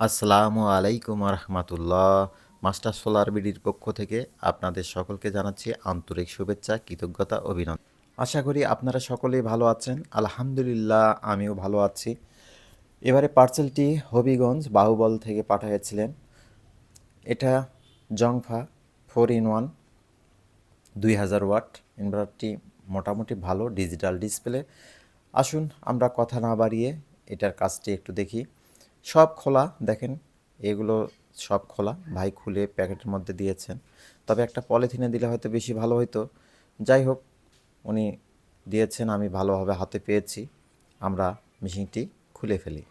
আসসালামু আলাইকুম রহমতুল্লাহ master solar বিডির পক্ষ থেকে আপনাদের সকলকে জানাচ্ছি আন্তরিক শুভেচ্ছা, কৃতজ্ঞতা, অভিনন্দন। আশা করি আপনারা সকলেই ভালো আছেন। আলহামদুলিল্লাহ, আমিও ভালো আছি। এবারে পার্সেলটি হবিগঞ্জ বাহুবল থেকে পাঠিয়েছিলেন এটা জংফা ফোর ইন ওয়ান, দুই হাজার ওয়াট। ইনভার্টারটি মোটামুটি ভালো, ডিজিটাল ডিসপ্লে। আসুন আমরা কথা না বাড়িয়ে এটার কাজটি একটু দেখি। সব খোলা, দেখেন, এগুলো সব খোলা। ভাই খুলে প্যাকেটের মধ্যে দিয়েছেন। তবে একটা পলিথিনে দিলে হয়তো বেশি ভালো হতো যাই হোক, উনি দিয়েছেন, আমি ভালোভাবে হাতে পেয়েছি। আমরা মেশিনটি খুলে ফেলি।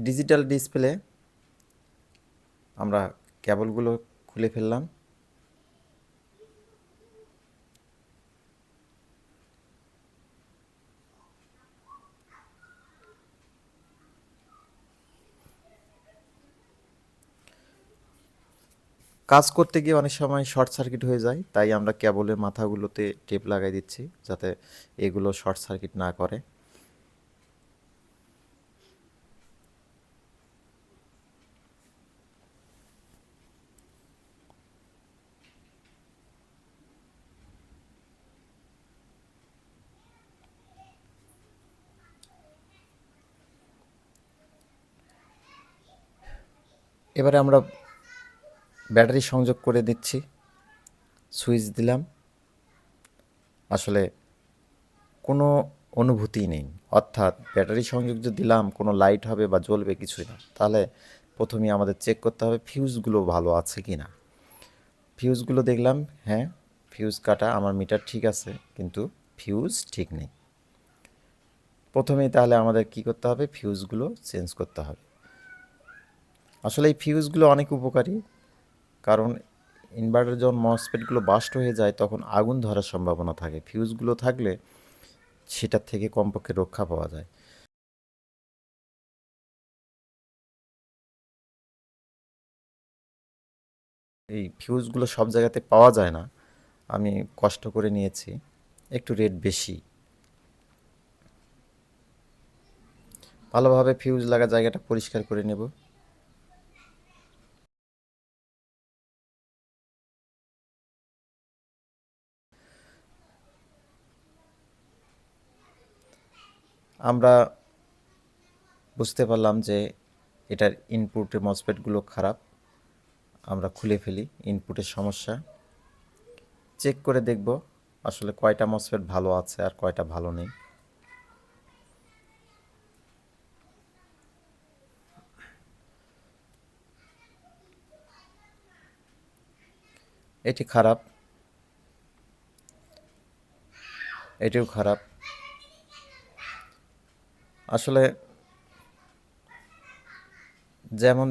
ডিজিটাল ডিসপ্লে, আমরা কেবলগুলো খুলে ফেললাম। কাজ করতে গিয়ে অনেক সময় শর্ট সার্কিট হয়ে যায়, তাই আমরা কেবলের মাথাগুলোতে টেপ লাগাই দিচ্ছি যাতে এগুলো শর্ট সার্কিট না করে। এবারে আমরা ব্যাটারি সংযোগ করে দিচ্ছি। সুইচ দিলাম। আসলে কোনো অনুভূতি নেই। অর্থাৎ ব্যাটারি সংযোগ যে দিলাম, কোনো লাইট হবে বা জ্বলবে কিছুই না। তাহলে প্রথমেই আমাদের চেক করতে হবে ফিউজগুলো ভালো আছে কি না। ফিউজগুলো দেখলাম হ্যাঁ ফিউজ কাটা, আমার মিটার ঠিক আছে, কিন্তু ফিউজ ঠিক নেই। প্রথমেই তাহলে আমাদের কি করতে হবে? ফিউজগুলো চেঞ্জ করতে হবে। আসলে এই ফিউজগুলো অনেক উপকারী। কারণ ইনভার্টার যখন মসপেটগুলো বাস্ট হয়ে যায়, তখন আগুন ধরার সম্ভাবনা থাকে। ফিউজগুলো থাকলে সেটার থেকে কমপক্ষে রক্ষা পাওয়া যায়। এই ফিউজগুলো সব জায়গাতে পাওয়া যায় না। আমি কষ্ট করে নিয়েছি, একটু রেট বেশি। ভালোভাবে ফিউজ লাগা জায়গাটা পরিষ্কার করে নেব। আমরা বুঝতে পারলাম যে এটার ইনপুটের মসপেটগুলো খারাপ। আমরা খুলে ফেলি ইনপুটের সমস্যা। চেক করে দেখব আসলে কয়টা মসপেট ভালো আছে আর কয়টা ভালো নেই। এটি খারাপ। এটিও খারাপ। আসলে যেমন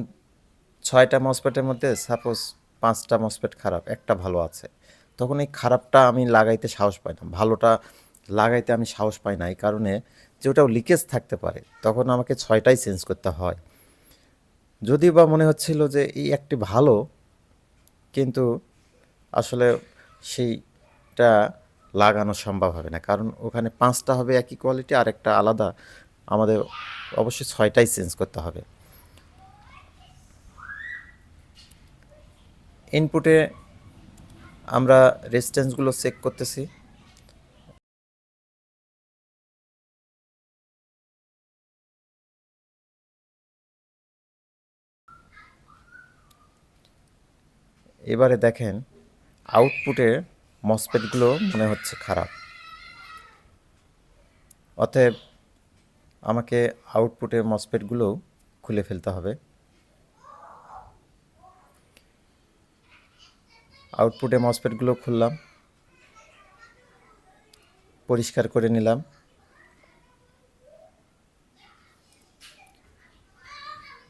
ছয়টা মসপেটের মধ্যে সাপোজ পাঁচটা মসপেট খারাপ, একটা ভালো আছে, তখন এই খারাপটা আমি লাগাইতে সাহস পাই না, ভালোটা লাগাইতে আমি সাহস পাই না, এই কারণে যে ওটাও লিকেজ থাকতে পারে, তখন আমাকে ছয়টাই চেঞ্জ করতে হয়। যদিও বা মনে হচ্ছিল যে এই একটি ভালো, কিন্তু আসলে সেইটা লাগানো সম্ভব হবে না, কারণ ওখানে পাঁচটা হবে একই কোয়ালিটি আর একটা আলাদা আমাদের অবশ্যই ছয়টাই চেঞ্জ করতে হবে। ইনপুটে আমরা রেজিস্ট্যান্সগুলো চেক করতেছি। এবারে দেখেন আউটপুটে মসপেটগুলো মনে হচ্ছে খারাপ। অতএব আমাকে আউটপুটের মসপেটগুলো খুলে ফেলতে হবে। আউটপুটে মসপেটগুলো খুললাম। পরিষ্কার করে নিলাম।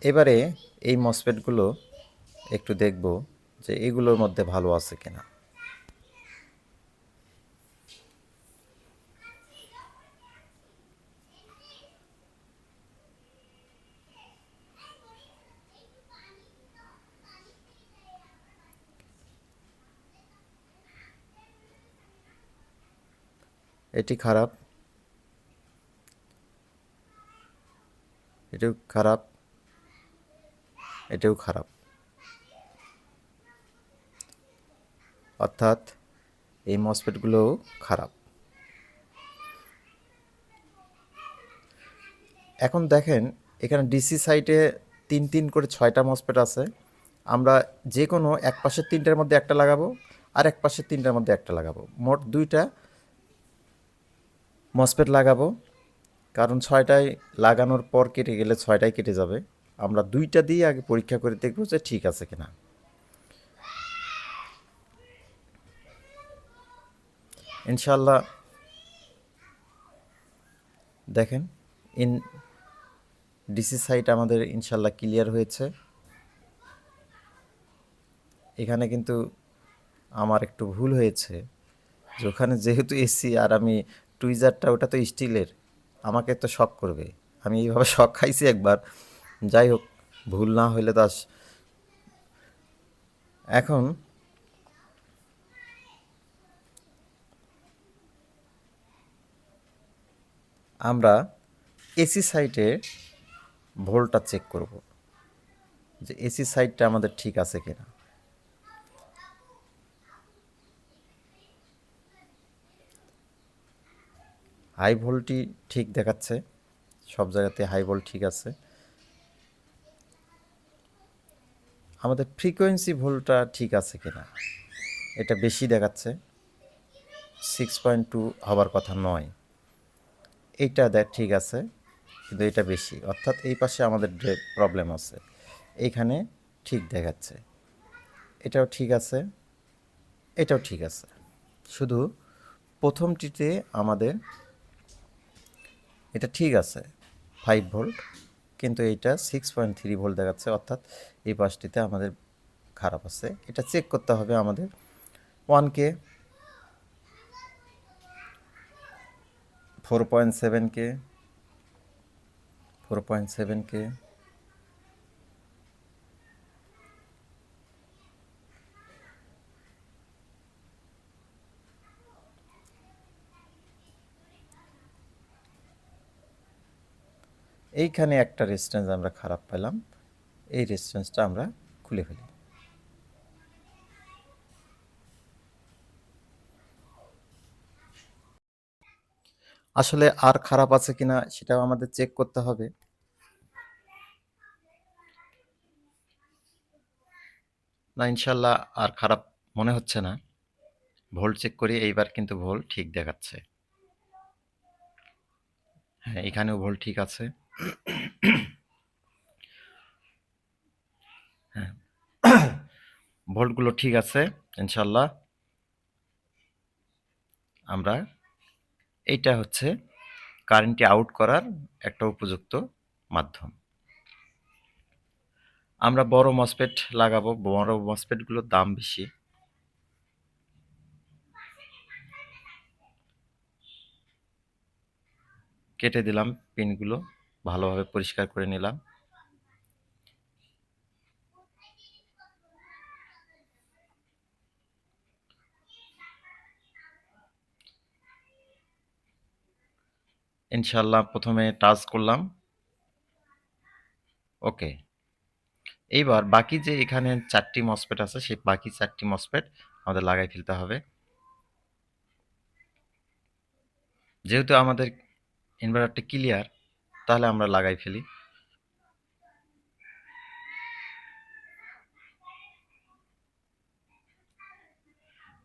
এবারে এই মসপেটগুলো একটু দেখব যে এগুলোর মধ্যে ভালো আছে কিনা। এটি খারাপ। এটাও খারাপ। এটাও খারাপ। অর্থাৎ এই মসফেটগুলোও খারাপ। এখন দেখেন, এখানে ডিসি সাইটে তিন তিন করে ছয়টা মসফেট আছে। আমরা যে কোনো এক পাশের তিনটার মধ্যে একটা লাগাবো আর এক পাশের তিনটার মধ্যে একটা লাগাবো। মোট দুইটা মসফেট লাগাবো। কারণ ছয়টায় লাগানোর পর কেটে গেলে ছয়টায় কেটে যাবে। আমরা দুইটা দিয়ে আগে পরীক্ষা করে দেখব যে ঠিক আছে কিনা। ইনশাল্লাহ দেখেন, ইন ডিসি সাইট আমাদের ইনশাল্লাহ ক্লিয়ার হয়েছে। এখানে কিন্তু আমার একটু ভুল হয়েছে। যে ওখানে যেহেতু এসি আর আমি টুইজারটা ওটা তো স্টিলের। আমাকে তো শখ করবে। আমি এইভাবে শখ খাইছি একবার। যাই হোক, ভুল না হইলে তো এখন আমরা এসি সাইটে ভোল্টটা চেক করব যে এসি সাইটটা আমাদের ঠিক আছে কিনা। হাই ভোল্টই ঠিক দেখাচ্ছে। সব জায়গাতে হাই ভোল্ট ঠিক আছে। আমাদের ফ্রিকোয়েন্সি ভোল্টটা ঠিক আছে কিনা, এটা বেশি দেখাচ্ছে। সিক্স পয়েন্ট টু হবার কথা নয়। এইটা দেখ ঠিক আছে, কিন্তু এটা বেশি। অর্থাৎ এই পাশে আমাদের প্রবলেম আছে। এইখানে ঠিক দেখাচ্ছে। এটাও ঠিক আছে, এটাও ঠিক আছে। শুধু প্রথমটিতে আমাদের এটা ঠিক আছে ফাইভ ভোল্ট কিন্তু এইটা সিক্স পয়েন্ট থ্রি ভোল্ট দেখাচ্ছে, অর্থাৎ এই পাশটিতে আমাদের খারাপ আছে। এটা চেক করতে হবে আমাদের one K four point seven K four point seven K এইখানে একটা রেজিস্ট্যান্স আমরা খারাপ পেলাম। এই রেজিস্ট্যান্সটা আমরা খুলে ফেলি। আসলে আর খারাপ আছে কিনা সেটাও আমাদের চেক করতে হবে। না, ইনশাল্লাহ আর খারাপ মনে হচ্ছে না। ভোল্ট চেক করি, এইবার কিন্তু ভোল্ট ঠিক দেখাচ্ছে। হ্যাঁ এখানেও ভোল্ট ঠিক আছে। ভোল্টগুলো ঠিক আছে, ইনশাল্লাহ। আমরা এইটা হচ্ছে কারেন্টটি আউট করার একটা উপযুক্ত মাধ্যম। আমরা বড় মসপেট লাগাবো, বড় মসপেটগুলোর দাম বেশি। কেটে দিলাম পিনগুলো ভালোভাবে পরিষ্কার করে নিলাম। ইনশাল্লাহ প্রথমে টাচ করলাম। ওকে। এইবার বাকি যে এখানে চারটি মসপেট আছে, সেই বাকি চারটি মসপেট আমাদের লাগাই ফেলতে হবে। যেহেতু আমাদের ইনভার্টারটা ক্লিয়ার তাহলে আমরা লাগাই ফেলি।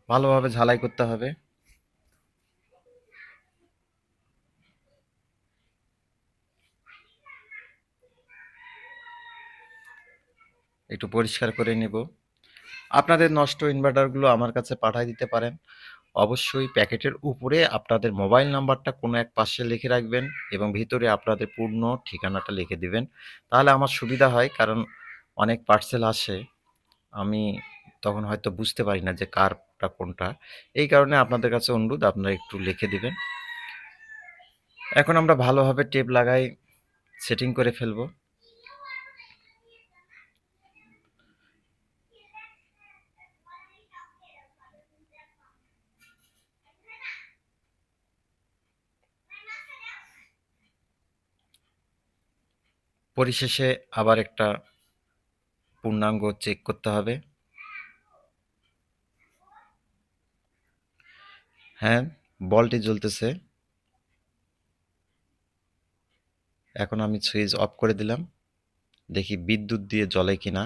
ভালোভাবে ঝালাই করতে হবে। একটু পরিষ্কার করে নেব। আপনাদের নষ্ট ইনভার্টারগুলো আমার কাছে পাঠিয়ে দিতে পারেন। অবশ্যই প্যাকেটের উপরে আপনাদের মোবাইল নাম্বারটা কোনো এক পাশে লিখে রাখবেন এবং ভিতরে আপনাদের পূর্ণ ঠিকানাটা লিখে দিবেন। তাহলে আমার সুবিধা হয় কারণ অনেক পার্সেল আসে। আমি তখন হয়তো বুঝতে পারি না যে কারটা কোনটা। এই কারণে আপনাদের কাছে অনুরোধ, আপনারা একটু লিখে দিবেন। এখন আমরা ভালোভাবে টেপ লাগাই সেটিং করে ফেলব। পরিশেষে আবার একটা পূর্ণাঙ্গ চেক করতে হবে। হ্যাঁ বলটি জ্বলতেছে। এখন আমি সুইচ অফ করে দিলাম। দেখি বিদ্যুৎ দিয়ে জ্বলে কিনা।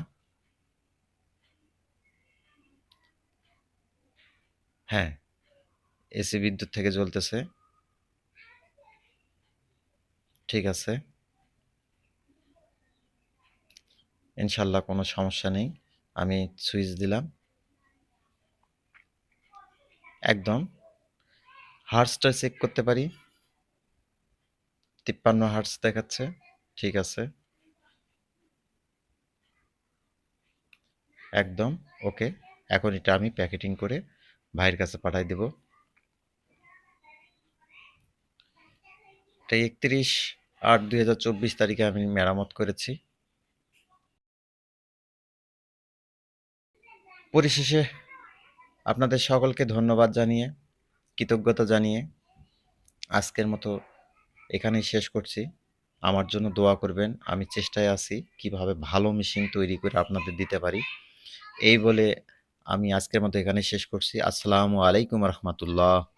হ্যাঁ এসি বিদ্যুৎ থেকে জ্বলতেছে। ঠিক আছে। ইনশাল্লাহ কোনো সমস্যা নেই। আমি সুইচ দিলাম। একদম। হার্সটা চেক করতে পারি। তিপ্পান্ন হার্স দেখাচ্ছে। ঠিক আছে। একদম। ওকে। এখন এটা আমি প্যাকেটিং করে ভাইয়ের কাছে পাঠাই দেব। এটা একত্রিশ আট দুই তারিখে আমি মেরামত করেছি। পরিশেষে আপনাদের সকলকে ধন্যবাদ জানিয়ে, কৃতজ্ঞতা জানিয়ে আজকের মতো এখানেই শেষ করছি। আমার জন্য দোয়া করবেন, আমি চেষ্টায় আছি কীভাবে ভালো মেশিন তৈরি করে আপনাদের দিতে পারি। এই বলে আমি আজকের মতো এখানে শেষ করছি। আসসালামু আলাইকুম রহমতুল্লাহ।